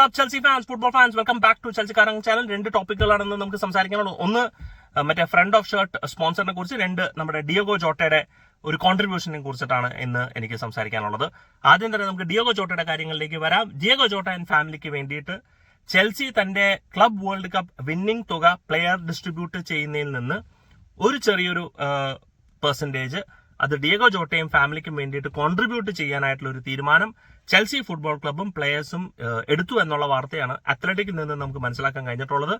WhatsApp Chelsea fans football fans welcome back to Chelsea കാരങ് channel രണ്ട് ടോപ്പിക്കുകളാണെന്ന് നമുക്ക് സംസാരിക്കാനുള്ളത് ഒന്ന് മറ്റേ ഫ്രണ്ട് ഓഫ് ഷർട്ട് സ്പോൺസറിനെ കുറിച്ച് രണ്ട് നമ്മുടെ ഡിയോഗോ ജോട്ടയുടെ ഒരു കോൺട്രിബ്യൂഷനെ കുറിച്ചിട്ടാണ് ഇന്ന് എനിക്ക് സംസാരിക്കാനുള്ളത്. ആദ്യം തന്നെ നമുക്ക് ഡിയോഗോ ജോട്ടയുടെ കാര്യങ്ങളിലേക്ക് വരാം. ഡിയോഗോ ജോട്ട ആൻഡ് ഫാമിലിക്ക് വേണ്ടിയിട്ട് ചെൽസി തന്റെ ക്ലബ് വേൾഡ് കപ്പ് വിന്നിംഗ് തുക പ്ലെയർ ഡിസ്ട്രിബ്യൂട്ട് ചെയ്യുന്നതിൽ നിന്ന് ഒരു ചെറിയൊരു പെർസെന്റേജ് അത് ഡിയഗോ ജോട്ടയും ഫാമിലിക്കും വേണ്ടിയിട്ട് കോൺട്രിബ്യൂട്ട് ചെയ്യാനായിട്ടുള്ള ഒരു തീരുമാനം ചെൽസി ഫുട്ബോൾ ക്ലബും പ്ലേയേഴ്സും എടുത്തു എന്നുള്ള വാർത്തയാണ് അത്ലറ്റിക്കിൽ നിന്ന് നമുക്ക് മനസ്സിലാക്കാൻ കഴിഞ്ഞിട്ടുള്ളത്.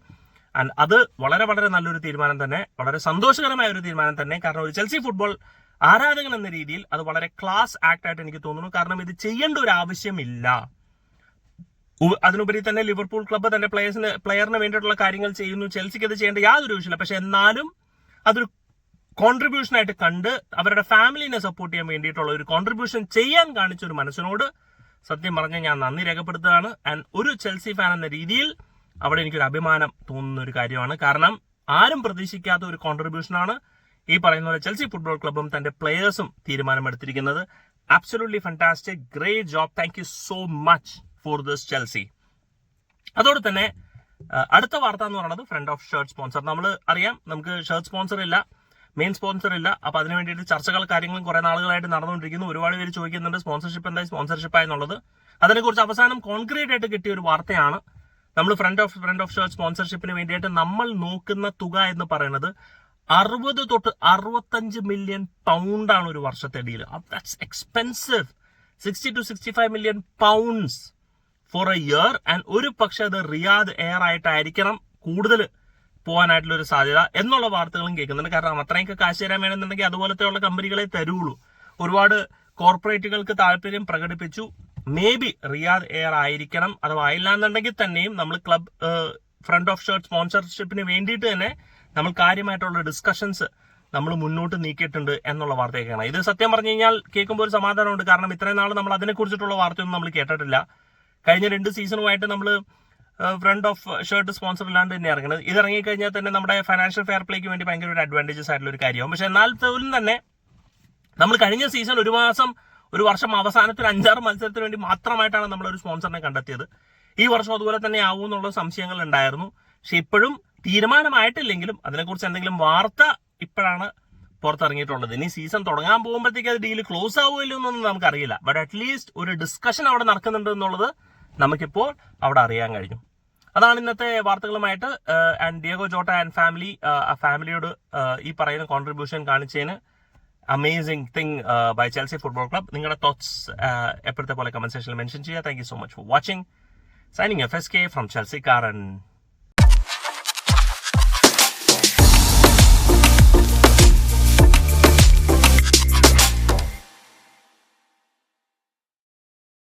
ആൻഡ് അത് വളരെ വളരെ നല്ലൊരു തീരുമാനം തന്നെ വളരെ സന്തോഷകരമായ ഒരു തീരുമാനം തന്നെ. കാരണം ഒരു ചെൽസി ഫുട്ബോൾ ആരാധകൻ എന്ന രീതിയിൽ അത് വളരെ ക്ലാസ് ആക്ട് ആയിട്ട് എനിക്ക് തോന്നുന്നു. കാരണം ഇത് ചെയ്യേണ്ട ഒരു ആവശ്യമില്ല. അതിനുപരി തന്നെ ലിവർപൂൾ ക്ലബ്ബ് തന്നെ പ്ലേയേഴ്സിന് പ്ലെയറിന് വേണ്ടിയിട്ടുള്ള കാര്യങ്ങൾ ചെയ്യുന്നു. ചെൽസിക്ക് അത് ചെയ്യേണ്ട യാതൊരു വിഷയമില്ല പക്ഷെ എന്നാലും അതൊരു കോൺട്രിബ്യൂഷൻ ആയിട്ട് കണ്ട് അവരുടെ ഫാമിലിനെ സപ്പോർട്ട് ചെയ്യാൻ വേണ്ടിയിട്ടുള്ള ഒരു കോൺട്രിബ്യൂഷൻ ചെയ്യാൻ കാണിച്ച ഒരു മനസ്സിനോട് സത്യം പറഞ്ഞ ഞാൻ നന്ദി രേഖപ്പെടുത്തുകയാണ്. ആൻഡ് ഒരു ചെൽസി ഫാൻ എന്ന രീതിയിൽ അവിടെ എനിക്കൊരു അഭിമാനം തോന്നുന്ന ഒരു കാര്യമാണ്. കാരണം ആരും പ്രതീക്ഷിക്കാത്ത ഒരു കോൺട്രിബ്യൂഷനാണ് ഈ പറയുന്ന പോലെ ചെൽസി ഫുട്ബോൾ ക്ലബും തന്റെ പ്ലേയേഴ്സും തീരുമാനമെടുത്തിരിക്കുന്നത്. Absolutely fantastic great job thank you so much for this Chelsea അതോടെ തന്നെ അടുത്ത വാർത്ത എന്ന് പറയുന്നത് ഫ്രണ്ട് ഓഫ് ഷർട്ട് സ്പോൺസർ നമ്മൾ അറിയാം നമുക്ക് ഷർട്ട് സ്പോൺസർ ഇല്ല. മെയിൻ സ്പോൺസർ ഇല്ല. അപ്പൊ അതിന് വേണ്ടിയിട്ട് ചർച്ചകൾ കാര്യങ്ങളും കുറെ നാളുകളായിട്ട് നടന്നുകൊണ്ടിരിക്കുന്നു. ഒരുപാട് പേര് ചോദിക്കുന്നുണ്ട് സ്പോൺസർഷിപ്പ് എന്തായി സ്പോൺസർഷിപ്പ് എന്നുള്ളത്. അതിനെക്കുറിച്ച് അവസാനം കോൺക്രീറ്റ് ആയിട്ട് കിട്ടിയ ഒരു വാർത്തയാണ്. നമ്മൾ front of front of show സ്പോൺസർഷിപ്പിന് വേണ്ടിയിട്ട് നമ്മൾ നോക്കുന്ന തുക എന്ന് പറയുന്നത് അറുപത് തൊട്ട് അറുപത്തഞ്ച് മില്യൺ പൗണ്ടാണ് ഒരു വർഷത്തെ deal that's expensive sixty two sixty five million pounds for a year and ഒരു പക്ഷേ അത് റിയാദ് എയർ ആയിട്ടായിരിക്കണം കൂടുതൽ പോകാനായിട്ടുള്ള ഒരു സാധ്യത എന്നുള്ള വാർത്തകളും കേൾക്കുന്നുണ്ട്. കാരണം അത്രയൊക്കെ കാശ് തരാൻ വേണമെന്നുണ്ടെങ്കിൽ അതുപോലത്തെയുള്ള കമ്പനികളെ തരുള്ളൂ. ഒരുപാട് കോർപ്പറേറ്റുകൾക്ക് താല്പര്യം പ്രകടിപ്പിച്ചു. മേ ബി റിയാദ് എയർ ആയിരിക്കണം. അഥവാ ആയില്ല എന്നുണ്ടെങ്കിൽ തന്നെയും നമ്മൾ ക്ലബ് ഫ്രണ്ട് ഓഫ് ഷർട്ട് സ്പോൺസർഷിപ്പിന് വേണ്ടിയിട്ട് തന്നെ നമ്മൾ കാര്യമായിട്ടുള്ള ഡിസ്കഷൻസ് നമ്മൾ മുന്നോട്ട് നീക്കിയിട്ടുണ്ട് എന്നുള്ള വാർത്തയൊക്കെയാണ്. ഇത് സത്യം പറഞ്ഞു കഴിഞ്ഞാൽ കേൾക്കുമ്പോൾ ഒരു സമാധാനമുണ്ട്. കാരണം ഇത്രയും നാൾ നമ്മൾ അതിനെക്കുറിച്ചിട്ടുള്ള വാർത്തയൊന്നും നമ്മൾ കേട്ടിട്ടില്ല. കഴിഞ്ഞ രണ്ട് സീസണുമായിട്ട് നമ്മൾ ഫ്രണ്ട് ഓഫ് ഷർട്ട് സ്പോൺസർ ഇല്ലാണ്ട് തന്നെ ഇറങ്ങുന്നത്. ഇത് ഇറങ്ങിക്കഴിഞ്ഞാൽ തന്നെ നമ്മുടെ ഫൈനാൻഷ്യൽ ഫെയർ പ്ലേക്ക് വേണ്ടി ഭയങ്കര ഒരു അഡ്വാന്റേജസ് ആയിട്ടുള്ള ഒരു കാര്യമാവും. പക്ഷെ എന്നാൽ പോലും തന്നെ നമ്മൾ കഴിഞ്ഞ സീസൺ ഒരു മാസം ഒരു വർഷം അവസാനത്തിൽ അഞ്ചാറ് മത്സരത്തിന് വേണ്ടി മാത്രമായിട്ടാണ് നമ്മൾ ഒരു സ്പോൺസറിനെ കണ്ടെത്തിയത്. ഈ വർഷം അതുപോലെ തന്നെ ആവും എന്നുള്ള സംശയങ്ങൾ ഉണ്ടായിരുന്നു. പക്ഷെ ഇപ്പോഴും തീരുമാനമായിട്ടില്ലെങ്കിലും അതിനെക്കുറിച്ച് എന്തെങ്കിലും വാർത്ത ഇപ്പോഴാണ് പുറത്തിറങ്ങിയിട്ടുള്ളത്. ഇനി സീസൺ തുടങ്ങാൻ പോകുമ്പോഴത്തേക്ക് അത് ഡീൽ ക്ലോസ് ആവുമല്ലോ എന്നൊന്നും നമുക്കറിയില്ല. ബട്ട് അറ്റ്ലീസ്റ്റ് ഒരു ഡിസ്കഷൻ അവിടെ നടക്കുന്നുണ്ട് എന്നുള്ളത് നമുക്കിപ്പോൾ അവിടെ അറിയാൻ കഴിഞ്ഞു. അതാണ് ഇന്നത്തെ വാർത്തകളുമായിട്ട് and Diogo Jota and family ആ ഫാമിലിയോട് ഈ പറയുന്ന contribution കാണിച്ചതിന് amazing thing by Chelsea football club നിങ്ങളുടെ തോട്ട്സ് എപ്പോഴത്തെ പോലെ കമന്റ് സെക്ഷനിൽ മെൻഷൻ ചെയ്യുക. Thank you so much for watching signing F S K from Chelsea കാരൻ